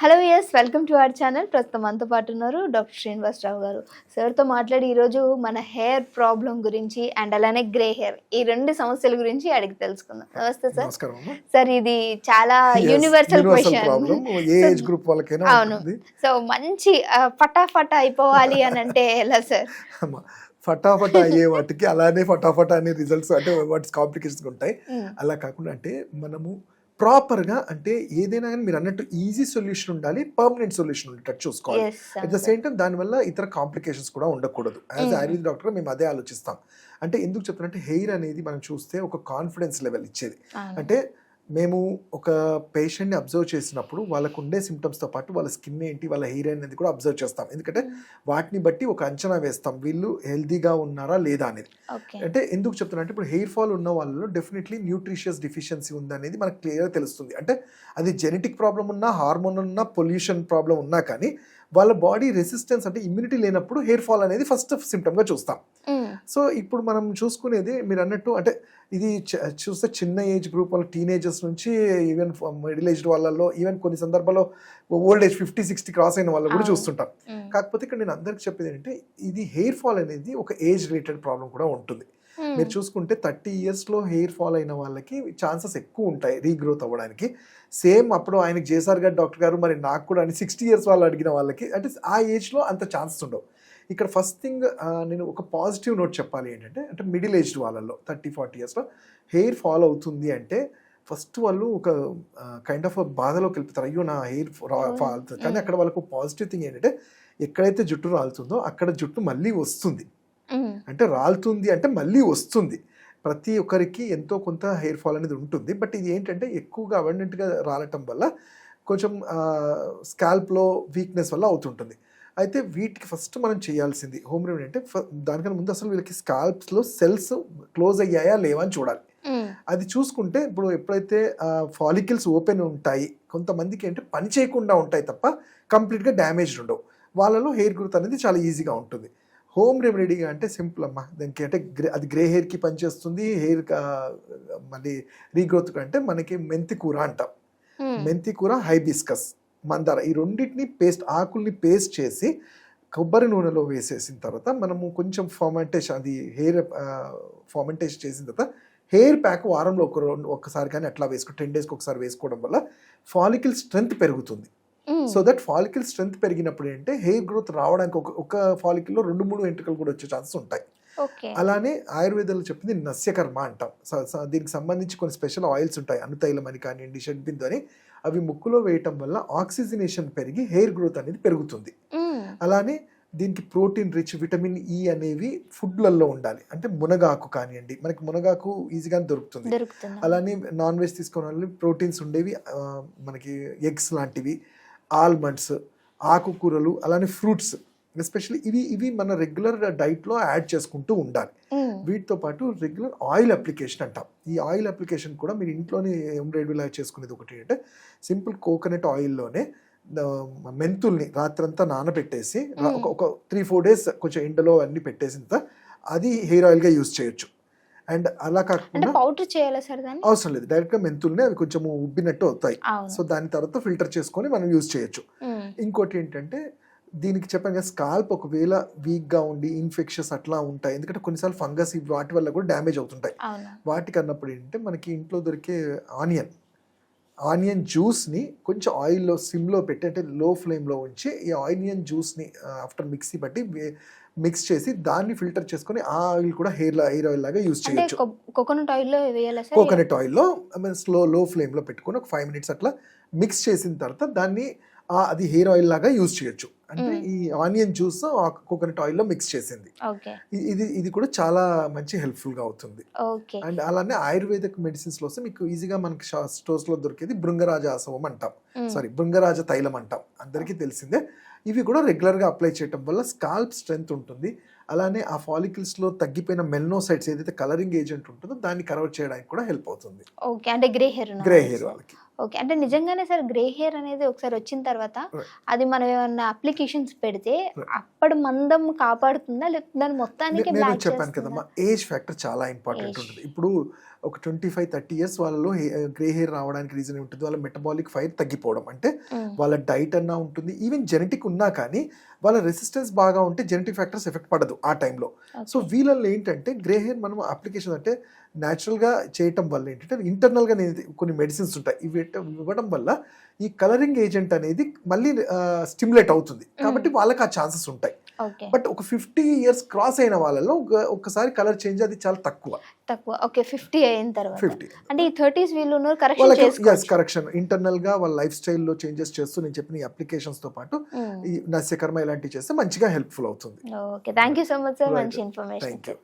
Hello yes welcome to our channel ప్రస్తుతం మనతో పాటు ఉన్నారు డాక్టర్ శ్రీనివాసరావు గారు. సార్తో మాట్లాడి ఈరోజు మన హెయిర్ ప్రాబ్లం గురించి అండ్ అలానే గ్రే హెయిర్ ఈ రెండు సమస్యల గురించి అడిగి తెలుసుకుందాం. నమస్తే సార్. సార్ ఇది చాలా యూనివర్సల్ క్వశ్చన్ అవును. సో మంచి ఫటాఫట్ అయిపోవాలి అని అంటే ఎలా సార్ ఫటాఫట అయ్యే వాటికి అలానే ఫటాఫట అనే రిజల్ట్స్ అంటే వాటి కాంప్లికేషన్స్ ఉంటాయి. అలా కాకుండా అంటే మనము ప్రాపర్గా అంటే ఏదైనా కానీ మీరు అన్నట్టు ఈజీ సొల్యూషన్ ఉండాలి పర్మనెంట్ సొల్యూషన్ ఉండేటట్టు చూసుకోవాలి. అట్ ద సేమ్ టైం దానివల్ల ఇతర కాంప్లికేషన్స్ కూడా ఉండకూడదు. యాజ్. ఆయుర్వేద డాక్టర్ మేము అదే ఆలోచిస్తాం. అంటే ఎందుకు చెప్తానంటే హెయిర్ అనేది మనం చూస్తే ఒక కాన్ఫిడెన్స్ లెవెల్ ఇచ్చేది. అంటే మేము ఒక పేషెంట్ని అబ్జర్వ్ చేసినప్పుడు వాళ్ళకు ఉండే సిమ్టమ్స్తో పాటు వాళ్ళ స్కిన్ ఏంటి వాళ్ళ హెయిర్ అనేది కూడా అబ్జర్వ్ చేస్తాం. ఎందుకంటే వాటిని బట్టి ఒక అంచనా వేస్తాం వీళ్ళు హెల్తీగా ఉన్నారా లేదా అనేది. అంటే ఎందుకు చెప్తున్నా అంటే ఇప్పుడు హెయిర్ ఫాల్ ఉన్న వాళ్ళలో డెఫినెట్లీ న్యూట్రిషియస్ డిఫిషియన్సీ ఉందనేది మనకు క్లియర్గా తెలుస్తుంది. అంటే అది జెనెటిక్ ప్రాబ్లం ఉన్నా హార్మోన్ ఉన్నా పొల్యూషన్ ప్రాబ్లం ఉన్నా కానీ వాళ్ళ బాడీ రెసిస్టెన్స్ అంటే ఇమ్యూనిటీ లేనప్పుడు హెయిర్ ఫాల్ అనేది ఫస్ట్ సిమ్టమ్గా చూస్తాం. సో ఇప్పుడు మనం చూసుకునేది మీరు అన్నట్టు అంటే ఇది చూస్తే చిన్న ఏజ్ గ్రూప్ వాళ్ళ టీనేజర్స్ నుంచి ఈవెన్ మిడిల్ ఏజ్ వాళ్ళలో ఈవెన్ కొన్ని సందర్భాల్లో old age fifty sixty cross అయిన వాళ్ళు కూడా. చూస్తుంటాం. కాకపోతే ఇక్కడ నేను అందరికి చెప్పేది ఏంటంటే ఇది హెయిర్ ఫాల్ అనేది ఒక ఏజ్ రిలేటెడ్ ప్రాబ్లం కూడా ఉంటుంది. మీరు చూసుకుంటే థర్టీ ఇయర్స్లో హెయిర్ ఫాల్ అయిన వాళ్ళకి ఛాన్సెస్ ఎక్కువ ఉంటాయి రీగ్రోత్ అవ్వడానికి. సేమ్ అప్పుడు ఆయనకి చేశారు గారు డాక్టర్ గారు మరి నాకు కూడా అని సిక్స్టీ ఇయర్స్ వాళ్ళు అడిగిన వాళ్ళకి అంటే ఆ ఏజ్లో అంత ఛాన్సెస్ ఉండవు. ఇక్కడ ఫస్ట్ థింగ్ నేను ఒక పాజిటివ్ నోట్ చెప్పాలి ఏంటంటే అంటే మిడిల్ ఏజ్డ్ వాళ్ళల్లో థర్టీ ఫార్టీ ఇయర్స్లో హెయిర్ ఫాల్ అవుతుంది అంటే ఫస్ట్ వాళ్ళు ఒక కైండ్ ఆఫ్ బాధలోకి వెళ్ళిపోతారు. అయ్యో నా హెయిర్ ఫాల్ అవుతుంది కానీ అక్కడ వాళ్ళకు పాజిటివ్ థింగ్ ఏంటంటే ఎక్కడైతే జుట్టు రాలుతుందో అక్కడ జుట్టు మళ్ళీ వస్తుంది. అంటే రాలుతుంది అంటే మళ్ళీ వస్తుంది. ప్రతి ఒక్కరికి ఎంతో కొంత హెయిర్ ఫాల్ అనేది ఉంటుంది. బట్ ఇది ఏంటంటే ఎక్కువగా అబండెంట్గా రాలటం వల్ల కొంచెం స్కాల్ప్లో వీక్నెస్ వల్ల అవుతుంటుంది. అయితే వీటికి ఫస్ట్ మనం చేయాల్సింది హోమ్ రెమెడీ అంటే దానికన్నా ముందు అసలు వీళ్ళకి స్కాల్ప్స్లో సెల్స్ క్లోజ్ అయ్యాయా లేవా అని చూడాలి. అది చూసుకుంటే ఇప్పుడు ఎప్పుడైతే ఫాలికల్స్ ఓపెన్ ఉంటాయి కొంతమందికి ఏంటి పని చేయకుండా ఉంటాయి తప్ప కంప్లీట్గా డ్యామేజ్డ్ ఉండవు. వాళ్ళలో హెయిర్ గ్రోత్ అనేది చాలా ఈజీగా ఉంటుంది. హోమ్ రెమెడీగా అంటే సింపుల్ అమ్మా. దానికి అంటే గ్రే అది గ్రే హెయిర్కి పనిచేస్తుంది హెయిర్ మళ్ళీ రీగ్రోత్ అంటే మనకి మెంతి కూర అంటాం. మెంతి కూర హైబిస్కస్ మందార ఈ రెండింటిని పేస్ట్ ఆకుల్ని పేస్ట్ చేసి కొబ్బరి నూనెలో వేసేసిన తర్వాత మనము కొంచెం ఫార్మెంటేషన్ అది హెయిర్ ఫార్మెంటేషన్ చేసిన తర్వాత హెయిర్ ప్యాక్ వారంలో ఒక రెండు ఒక్కసారి కానీ అట్లా వేసుకో టెన్ డేస్కి ఒకసారి వేసుకోవడం వల్ల ఫాలికల్ స్ట్రెంగ్త్ పెరుగుతుంది. సో దట్ ఫాలికల్ స్ట్రెంగ్త్ పెరిగినప్పుడు ఏంటంటే హెయిర్ గ్రోత్ రావడానికి ఒక ఒక ఫాలికల్లో రెండు మూడు వెంట్రుకలు కూడా వచ్చే ఛాన్సెస్ ఉంటాయి. అలానే ఆయుర్వేదంలో చెప్పింది నస్యకర్మ అంటాం. దీనికి సంబంధించి కొన్ని స్పెషల్ ఆయిల్స్ ఉంటాయి. అనుతైలం అని కానివ్వండి షడ్బిందు అని. అవి ముక్కులో వేయటం వల్ల ఆక్సిజనేషన్ పెరిగి హెయిర్ గ్రోత్ అనేది పెరుగుతుంది. అలానే దీనికి ప్రోటీన్ రిచ్ విటమిన్ ఈ అనేవి ఫుడ్లలో ఉండాలి. అంటే మునగాకు కానివ్వండి మనకి మునగాకు ఈజీగా దొరుకుతుంది. అలానే నాన్ వెజ్ తీసుకున్న ప్రోటీన్స్ ఉండేవి. మనకి ఎగ్స్ లాంటివి. ఆల్మండ్స్ ఆకుకూరలు అలానే ఫ్రూట్స్. ఎస్పెషల్లీ ఇవి ఇవి మన రెగ్యులర్ డైట్లో యాడ్ చేసుకుంటూ ఉండాలి. వీటితో పాటు రెగ్యులర్ ఆయిల్ అప్లికేషన్ అంటాం. ఈ ఆయిల్ అప్లికేషన్ కూడా మీరు ఇంట్లోనే రెగ్యులర్ చేసుకునేది ఒకటి అంటే సింపుల్ కోకోనట్ ఆయిల్లోనే మెంతుల్ని రాత్రంతా నానబెట్టేసి ఒక ఒక త్రీ ఫోర్ డేస్ కొంచెం ఎండలో అన్ని పెట్టేసిన అది హెయిర్ ఆయిల్గా యూజ్ చేయొచ్చు. అండ్ అలా కాకుండా పౌడర్ చేయాలా సార్ దాన్ని? అవసరం లేదు. డైరెక్ట్గా మెంతుల్ని అవి కొంచెం ఉబ్బినట్టు అవుతాయి. సో దాని తర్వాత ఫిల్టర్ చేసుకొని మనం యూజ్ చేయొచ్చు. ఇంకోటి ఏంటంటే దీనికి చెప్పాను కదా స్కాల్ప్ ఒకవేళ వీక్గా ఉండి ఇన్ఫెక్షన్స్ అట్లా ఉంటాయి. ఎందుకంటే కొన్నిసార్లు ఫంగస్ వాటి వల్ల కూడా డ్యామేజ్ అవుతుంటాయి. వాటికి అన్నప్పుడు ఏంటంటే మనకి ఇంట్లో దొరికే ఆనియన్ ఆనియన్ జ్యూస్ని కొంచెం ఆయిల్లో సిమ్లో పెట్టి అంటే లో ఫ్లేమ్లో ఉంచి ఈ ఆనియన్ జ్యూస్ని ఆఫ్టర్ మిక్సీ బట్టి మిక్స్ చేసి దాన్ని ఫిల్టర్ చేసుకొని ఆ ఆయిల్ కూడా హెయిర్ హెయిర్ ఆయిల్ లాగా యూజ్ చేయొచ్చు. కోకోనట్ ఆయిల్లో వేయాలా సార్? కోకోనట్ ఆయిల్లో స్లో లో ఫ్లేమ్లో పెట్టుకొని ఒక ఫైవ్ మినిట్స్ అట్లా మిక్స్ చేసిన తర్వాత దాన్ని అది హెయిర్ ఆయిల్ లాగా యూజ్ చేయొచ్చు. అంటే. ఈ ఆనియన్ జ్యూస్ కోకోనట్ ఆయిల్లో మిక్స్ చేసింది. ఇది ఇది కూడా చాలా మంచి హెల్ప్ఫుల్గా అవుతుంది. ఓకే. అండ్ అలానే ఆయుర్వేదిక్ మెడిసిన్స్లో వస్తే మీకు ఈజీగా మనకి స్టోర్స్లో దొరికేది బృంగరాజ ఆసవం అంటాం. సారీ బృంగరాజ తైలం అంటాం. అందరికీ తెలిసిందే. ఇవి కూడా రెగ్యులర్గా అప్లై చేయటం వల్ల స్కాల్ప్ స్ట్రెంగ్త్ ఉంటుంది. అలానే ఆ follicles లో తగ్గిపోయిన మెల్నోసైట్స్ ఏదైతే కలరింగ్ ఏజెంట్ ఉంటుందో దాన్ని కవర్ చేయడానికి కూడా హెల్ప్ అవుతుంది. ఓకే అంటే గ్రే హెయిర్ గ్రే హెయిర్ వాళ్ళకి. ఓకే అంటే నిజంగానే సార్ గ్రే హెయిర్ అనేది ఒకసారి వచ్చిన తర్వాత. అది మనం ఏమన్నా అప్లికేషన్స్ పెడితే. అప్పటి మందం కాపాడుతుందా? లేకపోతే దాని మొత్తానికి నేను చెప్పాను కదమ్మా ఏజ్ ఫ్యాక్టర్ చాలా ఇంపార్టెంట్. ఉంటుంది. ఇప్పుడు ఒక ట్వంటీ ఫైవ్ థర్టీ ఇయర్స్ వాళ్ళలో గ్రే హెయిర్ రావడానికి రీజన్ ఉంటుంది వాళ్ళ మెటబాలిక్ ఫైర్ తగ్గిపోవడం. అంటే వాళ్ళ డైట్ అన్నా ఉంటుంది. ఈవెన్ జెనెటిక్ ఉన్నా కానీ వాళ్ళ రెసిస్టెన్స్ బాగా ఉంటే జెనెటిక్ ఫ్యాక్టర్స్ ఎఫెక్ట్ పడదు. ఆ టైంలో సో వీళ్ళల్లో ఏంటంటే గ్రే హెయిర్ మనం అప్లికేషన్ అంటే న్యాచురల్గా చేయటం వల్ల ఏంటంటే ఇంటర్నల్గా కొన్ని మెడిసిన్స్ ఉంటాయి ఇవి ఇవ్వడం వల్ల ఈ కలరింగ్ ఏజెంట్ అనేది మళ్ళీ స్టిమ్యులేట్ అవుతుంది. కాబట్టి వాళ్ళకి ఆ ఛాన్సెస్ ఉంటాయి. బట్ ఒక ఫిఫ్టీ ఇయర్స్ క్రాస్ అయిన వాళ్ళలో ఒక- ఒక్కసారి కలర్ చేంజ్ అది చాలా తక్కువ. తక్కువ. ఓకే ఫిఫ్టీ అయిన తర్వాత. ఫిఫ్టీ. అంటే ఈ థర్టీస్ వీళ్ళు కరెక్షన్ ఎస్ కరెక్షన్ ఇంటర్నల్గా వాళ్ళ లైఫ్ స్టైల్లో చేంజెస్ చేస్తూ నేను చెప్పిన అప్లికేషన్స్తో పాటు ఈ నస్యకర్మ ఇలాంటివి చేస్తే మంచిగా హెల్ప్ఫుల్ అవుతుంది. Okay thank you so much sir. మంచి ఇన్ఫర్మేషన్ థ్యాంక్ యూ